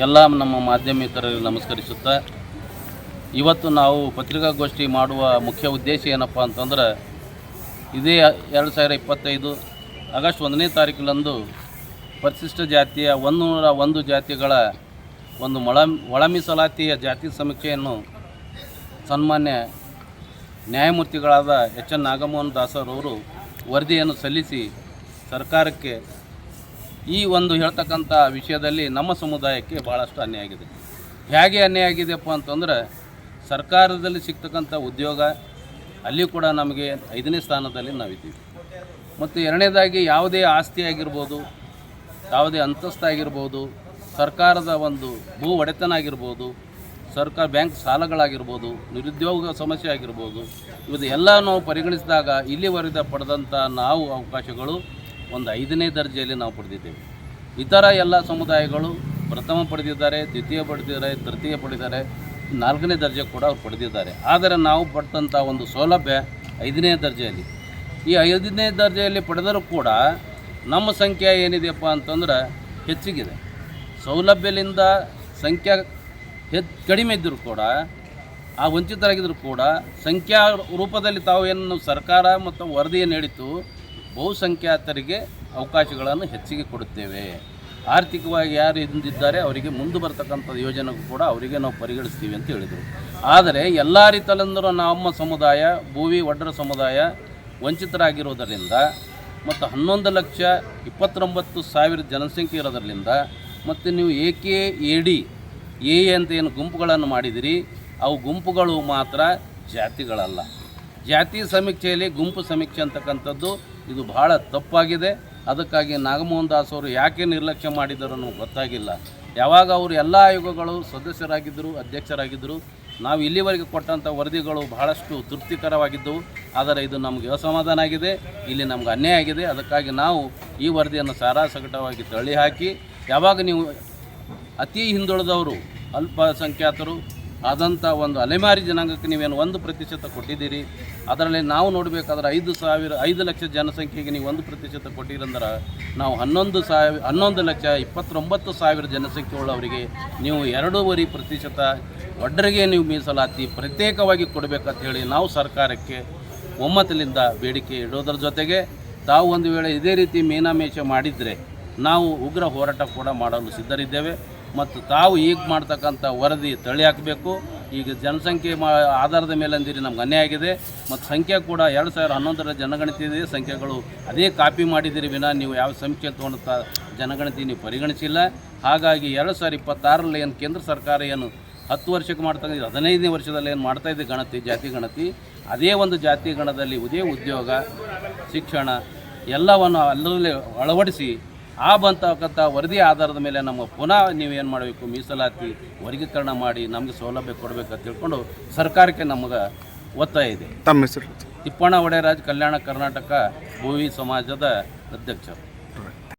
ಎಲ್ಲ ನಮ್ಮ ಮಾಧ್ಯಮಿಕರಿಗೆ ನಮಸ್ಕರಿಸುತ್ತಾ, ಇವತ್ತು ನಾವು ಪತ್ರಿಕಾಗೋಷ್ಠಿ ಮಾಡುವ ಮುಖ್ಯ ಉದ್ದೇಶ ಏನಪ್ಪ ಅಂತಂದ್ರೆ, ಇದೇ ಎರಡು ಸಾವಿರ ಇಪ್ಪತ್ತೈದು ಆಗಸ್ಟ್ ಒಂದನೇ ತಾರೀಕಿನಂದು ಪರಿಶಿಷ್ಟ ಜಾತಿಯ ಒಂದುನೂರ ಒಂದು ಜಾತಿಗಳ ಒಂದು ಮೊಳ ಒಳ ಮೀಸಲಾತಿಯ ಜಾತಿ ಸಮೀಕ್ಷೆಯನ್ನು ಸನ್ಮಾನ್ಯ ನ್ಯಾಯಮೂರ್ತಿಗಳಾದ ಎಚ್ ಎನ್ ನಾಗಮೋಹನ್ ದಾಸರವರು ವರದಿಯನ್ನು ಸಲ್ಲಿಸಿ ಸರ್ಕಾರಕ್ಕೆ ಈ ಒಂದು ಹೇಳ್ತಕ್ಕಂಥ ವಿಷಯದಲ್ಲಿ ನಮ್ಮ ಸಮುದಾಯಕ್ಕೆ ಭಾಳಷ್ಟು ಅನ್ಯಾಯ ಆಗಿದೆ. ಹೇಗೆ ಅನ್ಯಾಯ ಆಗಿದೆಯಪ್ಪ ಅಂತಂದ್ರೆ, ಸರ್ಕಾರದಲ್ಲಿ ಸಿಗ್ತಕ್ಕಂಥ ಉದ್ಯೋಗ, ಅಲ್ಲಿ ಕೂಡ ನಮಗೆ ಐದನೇ ಸ್ಥಾನದಲ್ಲಿ ನಾವಿದ್ದೀವಿ. ಮತ್ತು ಎರಡನೇದಾಗಿ ಯಾವುದೇ ಆಸ್ತಿ ಆಗಿರ್ಬೋದು, ಯಾವುದೇ ಅಂತಸ್ತಾಗಿರ್ಬೋದು ಸರ್ಕಾರದ ಒಂದು ಭೂ ಒಡೆತನ ಆಗಿರ್ಬೋದು, ಸರ್ಕಾರ ಬ್ಯಾಂಕ್ ಸಾಲಗಳಾಗಿರ್ಬೋದು, ನಿರುದ್ಯೋಗ ಸಮಸ್ಯೆ ಆಗಿರ್ಬೋದು ಇದು ಎಲ್ಲ ನಾವು ಪರಿಗಣಿಸಿದಾಗ ಇಲ್ಲಿವರೆಗೆ ಪಡೆದಂಥ ನಾವು ಅವಕಾಶಗಳು ಒಂದು ಐದನೇ ದರ್ಜೆಯಲ್ಲಿ ನಾವು ಪಡೆದಿದ್ದೇವೆ. ಇತರ ಎಲ್ಲ ಸಮುದಾಯಗಳು ಪ್ರಥಮ ಪಡೆದಿದ್ದಾರೆ, ದ್ವಿತೀಯ ಪಡೆದಿದ್ದಾರೆ, ತೃತೀಯ ಪಡೆದಿದ್ದಾರೆ, ನಾಲ್ಕನೇ ದರ್ಜೆ ಕೂಡ ಅವ್ರು ಪಡೆದಿದ್ದಾರೆ. ಆದರೆ ನಾವು ಪಡೆದಂಥ ಒಂದು ಸೌಲಭ್ಯ ಐದನೇ ದರ್ಜೆಯಲ್ಲಿ. ಈ ಐದನೇ ದರ್ಜೆಯಲ್ಲಿ ಪಡೆದರೂ ಕೂಡ ನಮ್ಮ ಸಂಖ್ಯೆ ಏನಿದೆಯಪ್ಪ ಅಂತಂದ್ರೆ ಹೆಚ್ಚಿಗಿದೆ. ಸೌಲಭ್ಯದಿಂದ ಸಂಖ್ಯೆ ಹೆಚ್ಚು ಕಡಿಮೆ ಇದ್ದರೂ ಕೂಡ, ಆ ವಂಚಿತರಾಗಿದ್ದರೂ ಕೂಡ, ಸಂಖ್ಯಾ ರೂಪದಲ್ಲಿ ತಾವು ಏನು ಸರ್ಕಾರ ಮತ್ತು ವರದಿಯನ್ನು ಹೇಳಿತ್ತು ಬಹುಸಂಖ್ಯಾತರಿಗೆ ಅವಕಾಶಗಳನ್ನು ಹೆಚ್ಚಿಗೆ ಕೊಡುತ್ತೇವೆ. ಆರ್ಥಿಕವಾಗಿ ಯಾರು ಇದ್ದಿದ್ದಾರೆ ಅವರಿಗೆ ಮುಂದೆ ಬರ್ತಕ್ಕಂಥ ಯೋಜನೆಗೂ ಕೂಡ ಅವರಿಗೆ ನಾವು ಪರಿಗಣಿಸ್ತೀವಿ ಅಂತ ಹೇಳಿದರು. ಆದರೆ ಎಲ್ಲ ರೀತಿಯಲ್ಲಂದರೂ ನಮ್ಮ ಸಮುದಾಯ ಭೂವಿ ಒಡ್ಡರ ಸಮುದಾಯ ವಂಚಿತರಾಗಿರೋದರಿಂದ ಮತ್ತು ಹನ್ನೊಂದು ಲಕ್ಷ ಇಪ್ಪತ್ತೊಂಬತ್ತು ಸಾವಿರ ಜನಸಂಖ್ಯೆ ಇರೋದರಿಂದ ಮತ್ತು ನೀವು A K A D, A ಅಂತ ಏನು ಗುಂಪುಗಳನ್ನು ಮಾಡಿದಿರಿ, ಅವು ಗುಂಪುಗಳು ಮಾತ್ರ ಜಾತಿಗಳಲ್ಲ. ಜಾತಿ ಸಮೀಕ್ಷೆಯಲ್ಲಿ ಗುಂಪು ಸಮೀಕ್ಷೆ ಅಂತಕ್ಕಂಥದ್ದು ಇದು ಬಹಳ ತಪ್ಪಾಗಿದೆ. ಅದಕ್ಕಾಗಿ ನಾಗಮೋಹನ್ ದಾಸ್ ಅವರು ಯಾಕೆ ನಿರ್ಲಕ್ಷ್ಯ ಮಾಡಿದರು ಗೊತ್ತಾಗಿಲ್ಲ. ಯಾವಾಗ ಅವರು ಎಲ್ಲ ಆಯೋಗಗಳು ಸದಸ್ಯರಾಗಿದ್ದರು, ಅಧ್ಯಕ್ಷರಾಗಿದ್ದರು, ನಾವು ಇಲ್ಲಿವರೆಗೆ ಕೊಟ್ಟಂಥ ವರದಿಗಳು ಬಹಳಷ್ಟು ತೃಪ್ತಿಕರವಾಗಿದ್ದವು. ಆದರೆ ಇದು ನಮಗೆ ಅಸಮಾಧಾನ ಆಗಿದೆ. ಇಲ್ಲಿ ನಮ್ಗೆ ಅನ್ಯಾಯ ಆಗಿದೆ. ಅದಕ್ಕಾಗಿ ನಾವು ಈ ವರದಿಯನ್ನು ಸಾರಾಸಗಟವಾಗಿ ತಳ್ಳಿಹಾಕಿ, ಯಾವಾಗ ನೀವು ಅತಿ ಹಿಂದುಳಿದವರು, ಅಲ್ಪಸಂಖ್ಯಾತರು ಆದಂಥ ಒಂದು ಅಲೆಮಾರಿ ಜನಾಂಗಕ್ಕೆ ನೀವೇನು ಒಂದು ಪ್ರತಿಶತ ಕೊಟ್ಟಿದ್ದೀರಿ? ಅದರಲ್ಲಿ ನಾವು ನೋಡಬೇಕಾದ್ರೆ ಐದು ಸಾವಿರ, ಐದು ಲಕ್ಷ ಜನಸಂಖ್ಯೆಗೆ ನೀವು ಒಂದು ಪ್ರತಿಶತ ಕೊಟ್ಟಿರಂದ್ರೆ ನಾವು ಹನ್ನೊಂದು ಸಾವಿರ, ಹನ್ನೊಂದು ಲಕ್ಷ ಇಪ್ಪತ್ತೊಂಬತ್ತು ಸಾವಿರ ಜನಸಂಖ್ಯೆ ಉಳ್ಳವರಿಗೆ ನೀವು ಎರಡೂವರೆ ಪ್ರತಿಶತ ಒಡ್ಡರಿಗೆ ನೀವು ಮೀಸಲಾತಿ ಪ್ರತ್ಯೇಕವಾಗಿ ಕೊಡಬೇಕಂತ ಹೇಳಿ ನಾವು ಸರ್ಕಾರಕ್ಕೆ ಒಮ್ಮತದಿಂದ ಬೇಡಿಕೆ ಇಡೋದ್ರ ಜೊತೆಗೆ ತಾವು ಒಂದು ವೇಳೆ ಇದೇ ರೀತಿ ಮೀನಾಮೇಷ ಮಾಡಿದರೆ ನಾವು ಉಗ್ರ ಹೋರಾಟ ಕೂಡ ಮಾಡಲು ಸಿದ್ಧರಿದ್ದೇವೆ. ಮತ್ತು ತಾವು ಈಗ ಮಾಡ್ತಕ್ಕಂಥ ವರದಿ ತಳ್ಳಿ ಹಾಕಬೇಕು. ಈಗ ಜನಸಂಖ್ಯೆ ಮಾ ಆಧಾರದ ಮೇಲೆ ಅಂದಿರಿ ನಮ್ಗೆ ಅನ್ಯಾಯ ಆಗಿದೆ. ಮತ್ತು ಸಂಖ್ಯೆ ಕೂಡ ಎರಡು ಸಾವಿರ ಹನ್ನೊಂದರ ಜನಗಣತಿ ಇದೆ. ಸಂಖ್ಯೆಗಳು ಅದೇ ಕಾಪಿ ಮಾಡಿದಿರಿ ವಿನ, ನೀವು ಯಾವ ಸಂಖ್ಯೆ ತೊಗೊಂಡ ಜನಗಣತಿ ನೀವು ಪರಿಗಣಿಸಿಲ್ಲ. ಹಾಗಾಗಿ ಎರಡು ಸಾವಿರ ಇಪ್ಪತ್ತಾರರಲ್ಲಿ ಏನು ಕೇಂದ್ರ ಸರ್ಕಾರ ಏನು ಹತ್ತು ವರ್ಷಕ್ಕೆ ಮಾಡ್ತಕ್ಕಂಥ ಹದಿನೈದನೇ ವರ್ಷದಲ್ಲಿ ಏನು ಮಾಡ್ತಾ ಇದೆ ಗಣತಿ, ಜಾತಿ ಗಣತಿ. ಅದೇ ಒಂದು ಜಾತಿ ಗಣದಲ್ಲಿ ಇದೇ ಉದ್ಯೋಗ, ಶಿಕ್ಷಣ ಎಲ್ಲವನ್ನು ಅಲ್ಲದಲ್ಲೇ ಅಳವಡಿಸಿ ಆ ಬಂತಕ್ಕಂಥ ವರದಿ ಆಧಾರದ ಮೇಲೆ ನಮ್ಮ ಪುನಃ ಏನು ಮಾಡಬೇಕು? ಮೀಸಲಾತಿ ವರ್ಗೀಕರಣ ಮಾಡಿ ನಮಗೆ ಸೌಲಭ್ಯ ಕೊಡಬೇಕಂತ ತಿಳ್ಕೊಂಡು ಸರ್ಕಾರಕ್ಕೆ ನಮಗೆ ಒತ್ತಾಯ ಇದೆ. ತಮ್ಮ ಹೆಸರು ತಿಪ್ಪಣ್ಣ ಒಡೆಯರಾಜ್ ಕಲ್ಯಾಣ ಕರ್ನಾಟಕ ಭೂವಿ ಸಮಾಜದ ಅಧ್ಯಕ್ಷರು.